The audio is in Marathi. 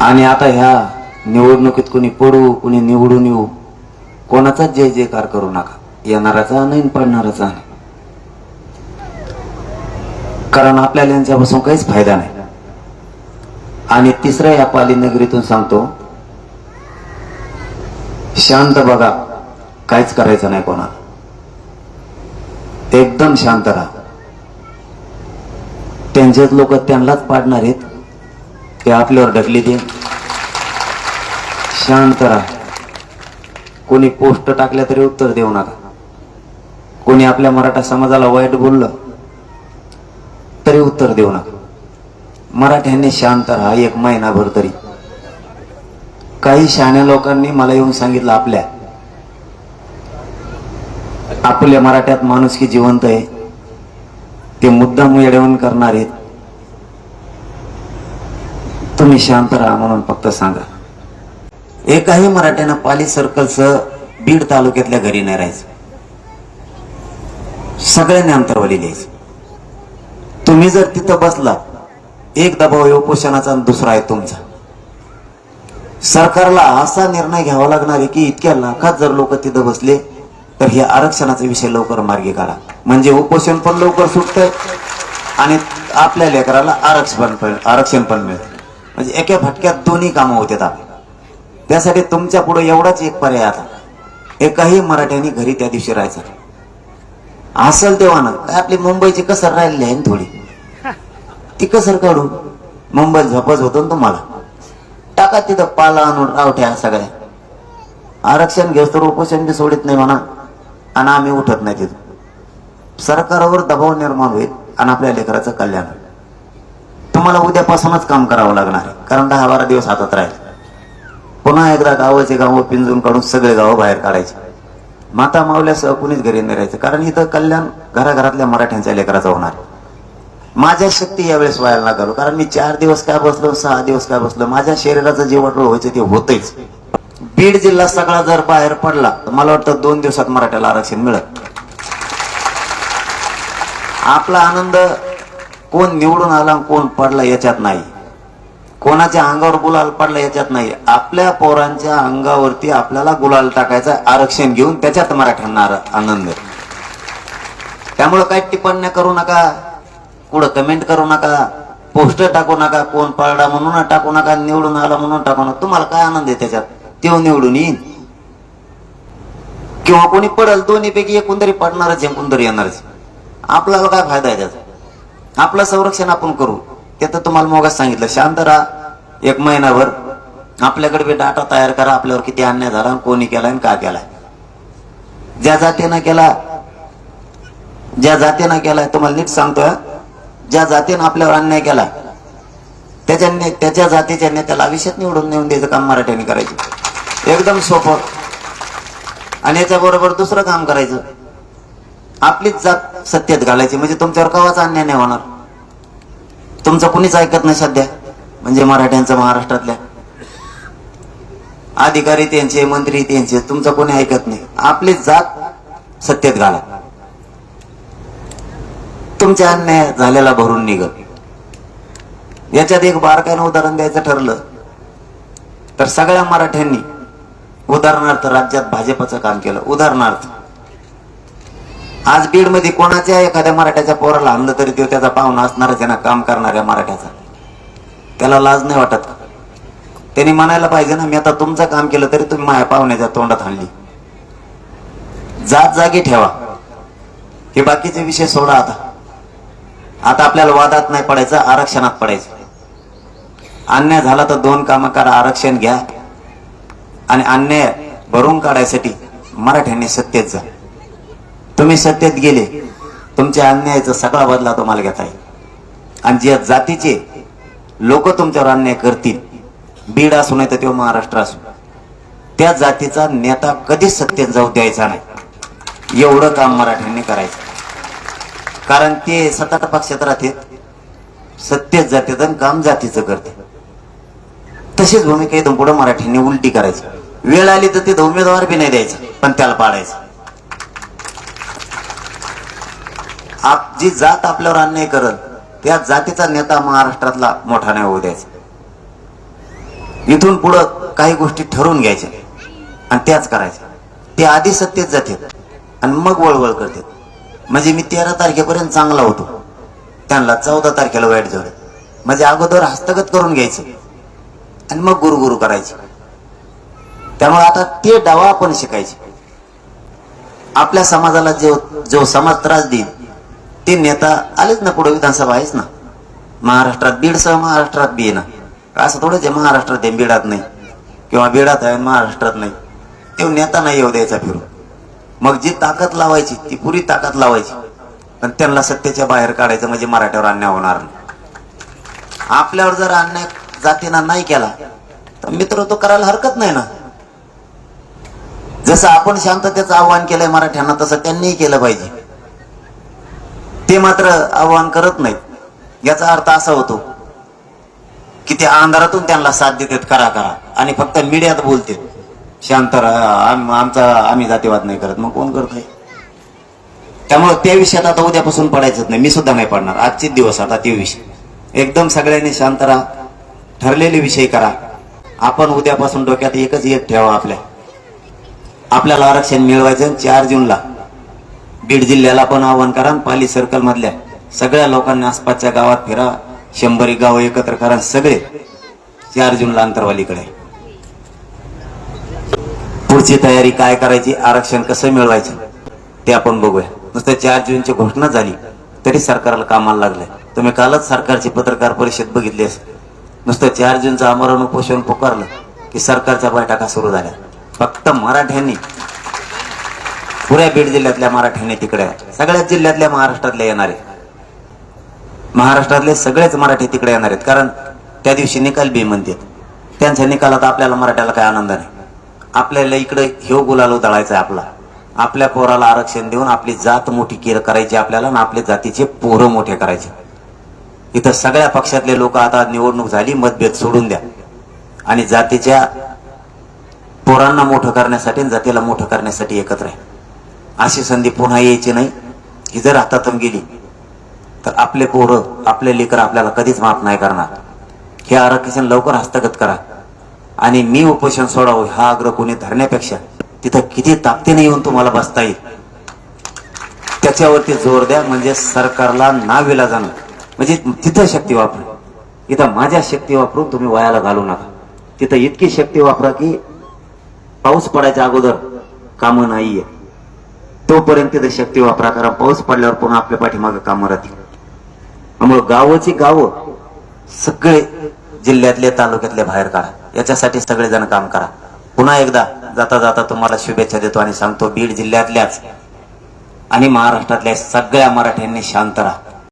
आणि आता ह्या निवडणुकीत कोणी पडू कोणी निवडून येऊ कोणाचाच जय जयकार करू नका. येणाराचा नाही पडणाराचा नाही कारण आपल्याला यांच्यापासून काहीच फायदा नाही. आणि तिसऱ्या या पाली नगरीतून सांगतो शांत बघा काहीच करायचं नाही कोणाला. एकदम शांत राहा. त्यांचेच लोक त्यांनाच पाडणार आहेत. ते आपल्यावर ढकली दे शांत राहा. कोणी पोस्ट टाकल्या तरी उत्तर देऊ नका. कोणी आपल्या मराठा समाजाला वाईट बोललं तरी उत्तर देऊ नका. मराठ्यांनी शांत राहा एक महिनाभर तरी. काही शहाण्या लोकांनी मला येऊन सांगितलं आपल्या. आपल्या मराठ्यात माणूस की जिवंत आहे. ते मुद्दाम येडवण करणार आहेत. तुम्ही शांत राहा म्हणून फक्त सांगा. एकाही मराठ्यानं पाली सर्कलचं बीड तालुक्यातल्या घरी नाही राहायचं. सगळ्यांनी अंतरवाली लिहायचं. तुम्ही जर तिथं बसला एक दबाव हे उपोषणाचा आणि दुसरा आहे तुमचा. सरकारला असा निर्णय घ्यावा लागणार आहे की इतक्या लाखात जर लोक तिथं बसले तर हे आरक्षणाचा विषय लवकर मार्गी काढा. म्हणजे उपोषण पण लवकर सुटतंय आणि आपल्या लेकराला आरक्षण पण आरक्षण पण मिळतं. म्हणजे एका फटक्यात दोन्ही कामं होतात आपली. त्यासाठी तुमच्यापुढे एवढाच एक पर्याय आता. एकाही मराठ्यांनी घरी त्या दिवशी राहायचं असल तेव्हा ना काय आपली मुंबईची कसर राहिलेली आहे ना थोडी? ती कसर काढू मुंबईत झपच होतो ना तुम्हाला. टाका तिथं पाला आणून रावठ्या सगळ्या. आरक्षण घेऊ तर उपोषण बी सोडित नाही म्हणा. आणि आम्ही उठत नाही तिथं. सरकारवर दबाव निर्माण होईल आणि आपल्या लेकराचं कल्याण होईल. तुम्हाला उद्यापासूनच काम करावं लागणार. आहे कारण दहा बारा दिवस हातात राहील. पुन्हा एकदा गावाचे गावं पिंजून काढून सगळे गावं बाहेर काढायचे. माता मावल्यासह कुणीच घरी नाही राहायचं. कारण इथं कल्याण घराघरातल्या मराठ्यांच्या लेकराचा होणार. माझ्या शक्ती यावेळेस व्हायला लागलो कारण मी चार दिवस काय बसलो सहा दिवस काय बसलो माझ्या शरीराचं जे वाटोळ व्हायचं ते होतच. बीड जिल्हा सगळा जर बाहेर पडला तर मला वाटतं दोन दिवसात मराठ्याला आरक्षण मिळत आपला आनंद कोण निवडून आला कोण पडला याच्यात नाही. कोणाच्या अंगावर गुलाल पडला याच्यात नाही. आपल्या पोरांच्या अंगावरती आपल्याला गुलाल टाकायचा आरक्षण घेऊन त्याच्यात मराठ्यांना आनंद त्यामुळं काही टिप्पण्या करू नका कुठं कमेंट करू नका पोस्टर टाकू नका कोण पडला म्हणून टाकू नका निवडून आला म्हणून टाकू नका. तुम्हाला काय आनंद आहे त्याच्यात? तेव्हा निवडून येईन. किंवा कोणी पडल दोन्ही पैकी एकूण तरी पडणारच एकूण तरी येणारच आपल्याला काय फायदा आहे त्याचा? आपलं संरक्षण आपण करू. ते तर तुम्हाला मोगाच सांगितलं. शांत राहा एक महिनाभर आपल्याकडे बी डाटा तयार करा. आपल्यावर किती अन्याय झाला आणि कोणी केला आणि का केलाय ज्या जातीनं केला ज्या जातीनं केलाय तुम्हाला नीट सांगतोय ज्या जातीनं आपल्यावर अन्याय केला त्याच्या ने- त्याच्या जातीच्या नेत्याला आयुष्यात निवडून नेऊन द्यायचं काम मराठ्यांनी करायचं. एकदम सोपं. आणि याच्या बरोबर दुसरं काम करायचं. आपलीच जात सत्तेत घालायची. म्हणजे तुमच्यावर कवाच अन्याय नाही होणार? तुमचं कुणीच ऐकत नाही सध्या? म्हणजे मराठ्यांचं महाराष्ट्रातल्या. अधिकारी त्यांचे मंत्री त्यांचे तुमचं कोणी ऐकत नाही. आपली जात सत्तेत घाला. तुमच्या अन्याय झालेला भरून निघत याच्यात एक बारकाईनं उदाहरण द्यायचं ठरलं तर सगळ्या मराठ्यांनी उदाहरणार्थ राज्यात भाजपचं काम केलं. उदाहरणार्थ आज बीडमध्ये कोणाच्या एखाद्या मराठ्याच्या पोराला आणलं तरी तो त्याचा पाहुणा असणारच आहे ना काम करणाऱ्या मराठ्याचा. त्याला लाज नाही वाटत का? त्यांनी म्हणायला पाहिजे ना मी आता तुमचं काम केलं तरी तुम्ही माझ्या पाहुण्याच्या तोंडात आणली. जात जागी ठेवा. हे बाकीचे विषय सोडा आता. आता आपल्याला वादात नाही पडायचं आरक्षणात पडायचं. अन्याय झाला तर दोन कामं करा आरक्षण घ्या. आणि अन्याय भरून काढायसाठी मराठ्यांनी सत्तेत जा. तुम्ही सत्तेत गेले तुमच्या अन्यायाचा सगळा बदला तुम्हाला घेता येईल. आणि ज्या जातीचे लोक तुमच्यावर अन्याय करतील बीड असू नाही तर तेव्हा महाराष्ट्र असू. त्या जातीचा नेता कधीच सत्तेत जाऊ द्यायचा नाही. एवढं काम मराठ्यांनी करायचं. कारण ते सतत पक्षात राहते सत्तेत जाते आणि काम जातीचं करते तशीच भूमिका इथून पुढे मराठ्यांनी उलटी करायची. वेळ आली तर ते उमेदवार बी नाही द्यायचं पण त्याला पाडायचं. आप जी जात आपल्यावर अन्याय करत त्या जातीचा नेता महाराष्ट्रातला मोठा नाही होऊ द्यायचा. इथून पुढं काही गोष्टी ठरवून घ्यायच्या आणि त्याच करायच्या. ते आधी सत्तेत जातात आणि मग वळवळ करतात. म्हणजे मी तेरा तारखेपर्यंत चांगला होतो. त्यांना चौदा तारखेला वाईट झालं. म्हणजे अगोदर हस्तगत करून घ्यायचं आणि मग गुरु गुरु करायचे. त्यामुळे आता ते डावा आपण शिकायचे. आपल्या समाजाला जो जो समाज त्रास देईल ते नेता आलेच ना पुढे विधानसभा आहेच ना. महाराष्ट्रात बीडसह महाराष्ट्रात बी आहे ना. असं थोडंच आहे महाराष्ट्रात आहे बीडात नाही. किंवा बीडात आहे महाराष्ट्रात नाही. ते नेता नाही येऊ द्यायचा फिरून. मग जी ताकद लावायची ती पुरी ताकद लावायची. पण त्यांना सत्तेच्या बाहेर काढायचं म्हणजे मराठ्यावर अन्याय होणार नाही. आपल्यावर जर अन्याय जातीनं नाही केला तर मित्र तो करायला हरकत नाही ना. जसं आपण शांततेचं आव्हान केलंय मराठ्यांना तसं त्यांनीही केलं पाहिजे. ते मात्र आव्हान करत नाहीत. याचा अर्थ असा होतो की ते अंधारातून त्यांना साथ देतात करा करा. आणि फक्त मीडियात बोलतात. शांत राहा आम- आमचा आम्ही जातीवाद नाही करत. मग कोण करत आहे त्यामुळे त्या विषयात आता उद्यापासून पडायचंच नाही. मी सुद्धा नाही पडणार. आजचेच दिवस आता ते विषय. एकदम सगळ्यांनी शांत राहा. ठरलेले विषय करा. आपण उद्यापासून डोक्यात एकच एक ठेवा आपल्या. आपल्याला आरक्षण मिळवायचं चार जूनला बीड जिल्ह्याला पण आव्हान करा. पाली सर्कल मधल्या सगळ्या लोकांनी आसपासच्या गावात फिरा. शंभरी गाव एकत्र करा. सगळे चार जूनला अंतरवालीकडे. पुढची तयारी काय करायची? आरक्षण कसं मिळवायचं? ते आपण बघूया. नुसतं चार जूनची घोषणा झाली तरी सरकारला कामाला लागलंय. तुम्ही कालच सरकारची पत्रकार परिषद बघितली असेल. नुसतं चार जूनचं आमरण उपोषण पुकारलं की सरकारच्या बैठका सुरू झाल्या. फक्त मराठ्यांनी पुऱ्या बीड जिल्ह्यातल्या मराठ्यांनी तिकडे आहे. सगळ्याच जिल्ह्यातल्या महाराष्ट्रातल्या येणार. आहे महाराष्ट्रातले सगळेच मराठी तिकडे येणार आहेत कारण त्या दिवशी निकाल बी म्हणतात. त्यांच्या निकालात आपल्याला मराठ्याला काय आनंद नाही. आपल्याला इकडे ह्यो गुलाल उधळायचा आहे आपला. आपल्या पोराला आरक्षण देऊन आपली जात मोठी केर करायची आपल्याला आणि आपल्या जातीचे पोरं मोठे करायचे. इथं सगळ्या पक्षातले लोक आता निवडणूक झाली मतभेद सोडून द्या. आणि जातीच्या पोरांना मोठं करण्यासाठी जातीला मोठं करण्यासाठी एकत्र आहे अशी संधी पुन्हा यायची नाही ही जर हातातून गेली तर आपले पोरं आपले लेकर आपल्याला कधीच माफ नाही करणार. हे आरक्षण लवकर हस्तगत करा. आणि मी उपोषण सोडावं हा आग्रह कोणी धरण्यापेक्षा तिथं किती ताकदीने येऊन तुम्हाला बसता येईल. त्याच्यावरती जोर द्या म्हणजे सरकारला नाविला जाणं. म्हणजे तिथं शक्ती वापरा. इथं माझ्या शक्ती वापरून तुम्ही वयाला घालू नका. तिथं इतकी शक्ती वापरा की पाऊस पडायच्या अगोदर कामं नाहीये. तोपर्यंत तिथे शक्ती वापरा कारण पाऊस पडल्यावर पुन्हा आपल्या पाठीमागे कामं राहतील. त्यामुळे गावची गावं सगळे जिल्ह्यातले तालुक्यातले बाहेर काढा. याच्यासाठी सगळेजण काम करा. पुन्हा एकदा जाता जाता तुम्हाला शुभेच्छा देतो आणि सांगतो बीड जिल्ह्यातल्याच आणि महाराष्ट्रातल्या सगळ्या मराठ्यांनी शांत राहा.